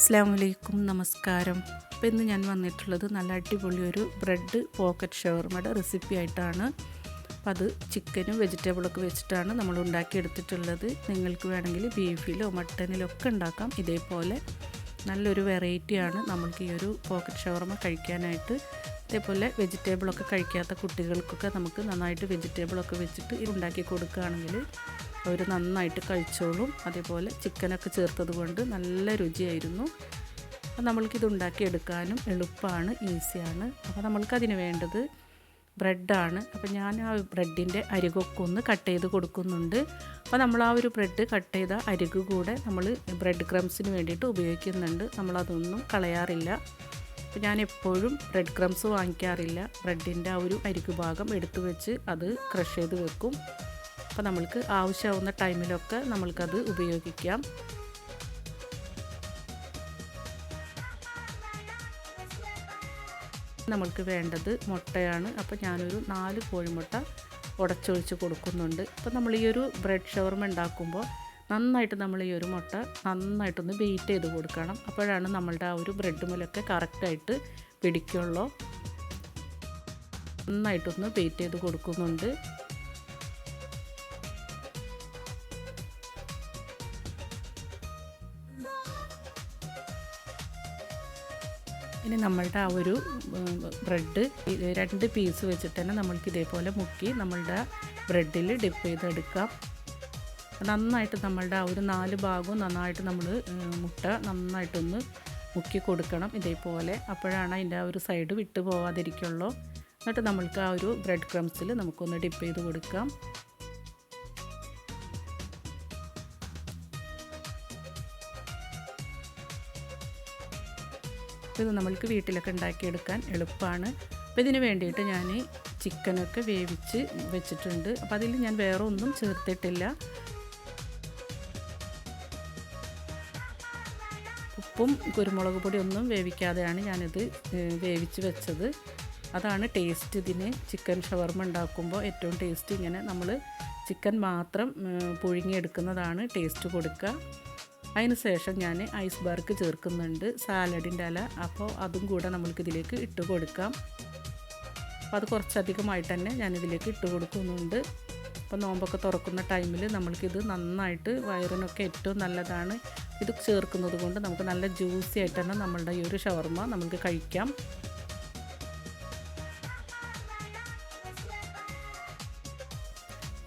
അസ്സാം വലൈക്കും നമസ്കാരം. അപ്പോൾ ഇന്ന് ഞാൻ വന്നിട്ടുള്ളത് നല്ല അടിപൊളി ഒരു ബ്രെഡ് പോക്കറ്റ് ഷവർമയുടെ റെസിപ്പി ആയിട്ടാണ്. അപ്പോൾ അത് ചിക്കനും വെജിറ്റബിളൊക്കെ വെച്ചിട്ടാണ് നമ്മൾ ഉണ്ടാക്കിയെടുത്തിട്ടുള്ളത്. നിങ്ങൾക്ക് വേണമെങ്കിൽ ബീഫിലോ മട്ടനിലോ ഒക്കെ ഉണ്ടാക്കാം. ഇതേപോലെ നല്ലൊരു വെറൈറ്റിയാണ് നമുക്ക് ഈ ഒരു പോക്കറ്റ് ഷവർമ കഴിക്കാനായിട്ട്. ഇതേപോലെ വെജിറ്റബിളൊക്കെ കഴിക്കാത്ത കുട്ടികൾക്കൊക്കെ നമുക്ക് നന്നായിട്ട് വെജിറ്റബിളൊക്കെ വെച്ചിട്ട് ഇത് ഉണ്ടാക്കി കൊടുക്കുകയാണെങ്കിൽ അവർ നന്നായിട്ട് കഴിച്ചോളും. അതേപോലെ ചിക്കനൊക്കെ ചേർത്തത് കൊണ്ട് നല്ല രുചിയായിരുന്നു. അപ്പം നമ്മൾക്കിത് ഉണ്ടാക്കിയെടുക്കാനും എളുപ്പമാണ് ഈസിയാണ്. അപ്പോൾ നമ്മൾക്കതിന് വേണ്ടത് ബ്രെഡാണ്. അപ്പോൾ ഞാൻ ആ ബ്രെഡിന്റെ അരികൊക്കെ ഒന്ന് കട്ട് ചെയ്ത് കൊടുക്കുന്നുണ്ട്. അപ്പോൾ നമ്മൾ ആ ഒരു ബ്രെഡ് കട്ട് ചെയ്ത അരിക് കൂടെ നമ്മൾ ബ്രെഡ് ക്രംസിന് വേണ്ടിയിട്ട് ഉപയോഗിക്കുന്നുണ്ട്. നമ്മളതൊന്നും കളയാറില്ല. അപ്പോൾ ഞാൻ എപ്പോഴും ബ്രെഡ് ക്രംസ് വാങ്ങിക്കാറില്ല. ബ്രെഡിന്റെ ആ ഒരു അരികു ഭാഗം എടുത്തു വെച്ച് അത് ക്രഷ് ചെയ്ത് വെക്കും. അപ്പോൾ നമ്മൾക്ക് ആവശ്യമാവുന്ന ടൈമിലൊക്കെ നമ്മൾക്കത് ഉപയോഗിക്കാം. നമ്മൾക്ക് വേണ്ടത് മുട്ടയാണ്. അപ്പോൾ ഞാനൊരു നാല് കോഴിമുട്ട ഉടച്ചൊഴിച്ച് കൊടുക്കുന്നുണ്ട്. അപ്പോൾ നമ്മൾ ഈ ഒരു ബ്രെഡ് ഷവർമ ഉണ്ടാക്കുമ്പോൾ നന്നായിട്ട് നമ്മൾ ഈ ഒരു മുട്ട നന്നായിട്ടൊന്ന് ബീറ്റ് ചെയ്ത് കൊടുക്കണം. അപ്പോഴാണ് നമ്മളുടെ ആ ഒരു ബ്രെഡ് മുലൊക്കെ കറക്റ്റായിട്ട് പിടിക്കുള്ളൂ. നന്നായിട്ടൊന്ന് ബീറ്റ് ചെയ്ത് കൊടുക്കുന്നുണ്ട്. ഇനി നമ്മളുടെ ആ ഒരു ബ്രെഡ് രണ്ട് പീസ് വെച്ചിട്ട് തന്നെ നമ്മൾക്ക് ഇതേപോലെ മുക്കി നമ്മളുടെ ബ്രെഡിൽ ഡിപ്പ് ചെയ്തെടുക്കാം. നന്നായിട്ട് നമ്മളുടെ ആ ഒരു നാല് ഭാഗവും നന്നായിട്ട് നമ്മൾ മുട്ട നന്നായിട്ടൊന്ന് മുക്കി കൊടുക്കണം ഇതേപോലെ. അപ്പോഴാണ് അതിന്റെ ആ ഒരു സൈഡ് വിട്ടു പോവാതിരിക്കുള്ളൂ എന്നിട്ട് നമ്മൾക്ക് ആ ഒരു ബ്രെഡ് ക്രംസിൽ നമുക്കൊന്ന് ഡിപ്പ് ചെയ്ത് കൊടുക്കാം. ഇത് നമ്മൾക്ക് വീട്ടിലൊക്കെ ഉണ്ടാക്കിയെടുക്കാൻ എളുപ്പമാണ്. അപ്പോൾ ഇതിന് വേണ്ടിയിട്ട് ഞാൻ ചിക്കനൊക്കെ വേവിച്ച് വെച്ചിട്ടുണ്ട്. അപ്പോൾ അതിൽ ഞാൻ വേറെ ഒന്നും ചേർത്തിട്ടില്ല. ഉപ്പും കുരുമുളക് പൊടി ഒന്നും വേവിക്കാതെയാണ് ഞാനിത് വേവിച്ച് വെച്ചത്. അതാണ് ടേസ്റ്റ് ഇതിന്. ചിക്കൻ ഷവർമ ഉണ്ടാക്കുമ്പോൾ ഏറ്റവും ടേസ്റ്റ് ഇങ്ങനെ നമ്മൾ ചിക്കൻ മാത്രം പുഴുങ്ങിയെടുക്കുന്നതാണ് ടേസ്റ്റ് കൊടുക്കുക. അതിന് ശേഷം ഞാൻ ഐസ് ബാർക്ക് ചേർക്കുന്നുണ്ട്. സാലഡിന്റെ ഇല. അപ്പോൾ അതും കൂടെ നമ്മൾക്കിതിലേക്ക് ഇട്ട് കൊടുക്കാം. അപ്പോൾ അത് കുറച്ചധികമായിട്ട് തന്നെ ഞാനിതിലേക്ക് ഇട്ട് കൊടുക്കുന്നുണ്ട്. അപ്പോൾ നോമ്പൊക്കെ തുറക്കുന്ന ടൈമിൽ നമ്മൾക്കിത് നന്നായിട്ട് വയറിനൊക്കെ ഏറ്റവും നല്ലതാണ്. ഇത് ചേർക്കുന്നത് കൊണ്ട് നമുക്ക് നല്ല ജ്യൂസി ആയിട്ട് തന്നെ നമ്മളുടെ ഈ ഒരു ഷവർമ നമുക്ക് കഴിക്കാം.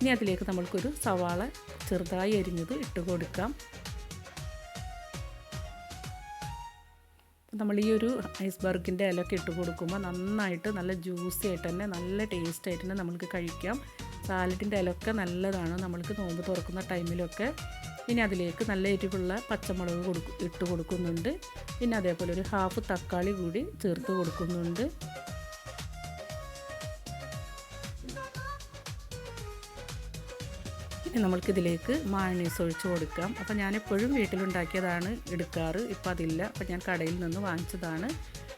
ഇനി അതിലേക്ക് നമ്മൾക്കൊരു സവാള ചെറുതായി അരിഞ്ഞത് ഇട്ട് കൊടുക്കാം. നമ്മൾ ഈ ഒരു ഐസ്ബർഗിന്റെ ഇലയൊക്കെ ഇട്ട് കൊടുക്കുമ്പോൾ നന്നായിട്ട് നല്ല ജ്യൂസി ആയിട്ട് തന്നെ നല്ല ടേസ്റ്റ് ആയിട്ട് തന്നെ നമുക്ക് കഴിക്കാം. സാലഡിന്റെ ഇലയൊക്കെ നല്ലതാണ്. നമ്മൾക്ക് നോമ്പ് തുറക്കുന്ന ടൈമിലൊക്കെ ഇനി അതിലേക്ക് നല്ല എരിവുള്ള പച്ചമുളക് കൊടുക്കും ഇട്ട് കൊടുക്കുന്നുണ്ട്. പിന്നെ അതേപോലെ ഒരു ഹാഫ് തക്കാളി കൂടി ചേർത്ത് കൊടുക്കുന്നുണ്ട്. ഇനി നമ്മൾക്കിതിലേക്ക് മായണീസ് ഒഴിച്ച് കൊടുക്കാം. അപ്പോൾ ഞാനെപ്പോഴും വീട്ടിലുണ്ടാക്കിയതാണ് എടുക്കാറ്. ഇപ്പോൾ അതില്ല. അപ്പോൾ ഞാൻ കടയിൽ നിന്ന് വാങ്ങിച്ചതാണ്.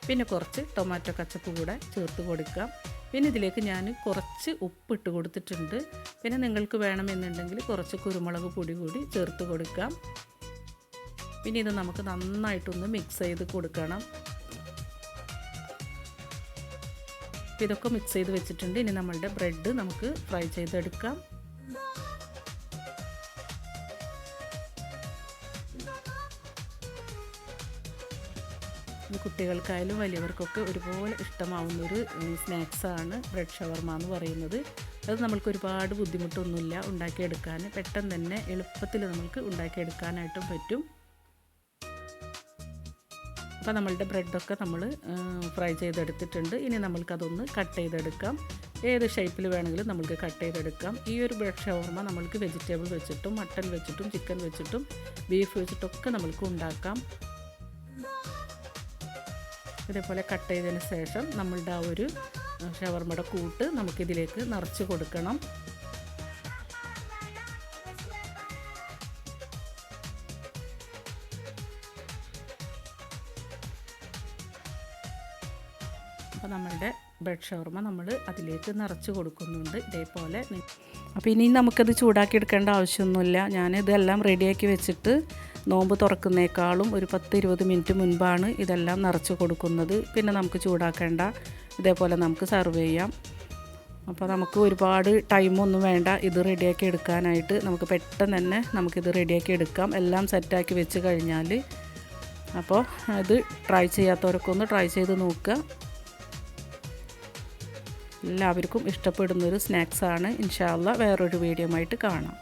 പിന്നെ കുറച്ച് ടൊമാറ്റോ കച്ചപ്പ് കൂടെ ചേർത്ത് കൊടുക്കാം. പിന്നെ ഇതിലേക്ക് ഞാൻ കുറച്ച് ഉപ്പിട്ട് കൊടുത്തിട്ടുണ്ട്. പിന്നെ നിങ്ങൾക്ക് വേണമെന്നുണ്ടെങ്കിൽ കുറച്ച് കുരുമുളക് പൊടി കൂടി ചേർത്ത് കൊടുക്കാം. പിന്നെ ഇത് നമുക്ക് നന്നായിട്ടൊന്ന് മിക്സ് ചെയ്ത് കൊടുക്കണം. ഇതൊക്കെ മിക്സ് ചെയ്ത് വെച്ചിട്ടുണ്ട്. ഇനി നമ്മളുടെ ബ്രെഡ് നമുക്ക് ഫ്രൈ ചെയ്തെടുക്കാം. കുട്ടികൾക്കായാലും വലിയവർക്കൊക്കെ ഒരുപോലെ ഇഷ്ടമാവുന്നൊരു സ്നാക്സാണ് ബ്രെഡ് ഷവർമ എന്ന് പറയുന്നത്. അത് നമ്മൾക്ക് ഒരുപാട് ബുദ്ധിമുട്ടൊന്നുമില്ല ഉണ്ടാക്കിയെടുക്കാൻ. പെട്ടെന്ന് തന്നെ എളുപ്പത്തിൽ നമുക്ക് ഉണ്ടാക്കിയെടുക്കാനായിട്ടും പറ്റും. അപ്പോൾ നമ്മളുടെ ബ്രെഡൊക്കെ നമ്മൾ ഫ്രൈ ചെയ്തെടുത്തിട്ടുണ്ട്. ഇനി നമ്മൾക്കതൊന്ന് കട്ട് ചെയ്തെടുക്കാം. ഏത് ഷേപ്പിൽ വേണമെങ്കിലും നമുക്ക് കട്ട് ചെയ്തെടുക്കാം. ഈ ഒരു ബ്രെഡ് ഷവർമ നമ്മൾക്ക് വെജിറ്റബിൾ വെച്ചിട്ടും മട്ടൺ വെച്ചിട്ടും ചിക്കൻ വെച്ചിട്ടും ബീഫ് വെച്ചിട്ടൊക്കെ നമുക്ക് ഉണ്ടാക്കാം. ഇതേപോലെ കട്ട് ചെയ്തതിന് ശേഷം നമ്മളുടെ ആ ഒരു ഷവർമയുടെ കൂട്ട് നമുക്കിതിലേക്ക് നിറച്ച് കൊടുക്കണം. അപ്പോൾ നമ്മളുടെ ബ്രെഡ് ഷവർമ നമ്മൾ അതിലേക്ക് നിറച്ച് കൊടുക്കുന്നുണ്ട് ഇതേപോലെ. അപ്പോൾ ഇനി നമുക്കത് ചൂടാക്കി എടുക്കേണ്ട ആവശ്യമൊന്നുമില്ല. ഞാൻ ഇതെല്ലാം റെഡിയാക്കി വെച്ചിട്ട് നോമ്പ് തുറക്കുന്നേക്കാളും ഒരു പത്ത് ഇരുപത് മിനിറ്റ് മുൻപാണ് ഇതെല്ലാം നിറച്ച് കൊടുക്കുന്നത്. പിന്നെ നമുക്ക് ചൂടാക്കേണ്ട. ഇതേപോലെ നമുക്ക് സെർവ് ചെയ്യാം. അപ്പോൾ നമുക്ക് ഒരുപാട് ടൈമൊന്നും വേണ്ട. ഇത് റെഡിയാക്കി എടുക്കാനായിട്ട് നമുക്ക് പെട്ടെന്ന് തന്നെ നമുക്കിത് റെഡിയാക്കി എടുക്കാം. എല്ലാം സെറ്റാക്കി വെച്ച് കഴിഞ്ഞാൽ അപ്പോൾ ഇത് ട്രൈ ചെയ്യാത്തവരൊക്കെ ഒന്ന് ട്രൈ ചെയ്ത് നോക്കുക. എല്ലാവർക്കും ഇഷ്ടപ്പെടുന്നൊരു സ്നാക്സാണ് ഇൻഷാല്ല വേറൊരു വീഡിയോ ആയിട്ട് കാണാം.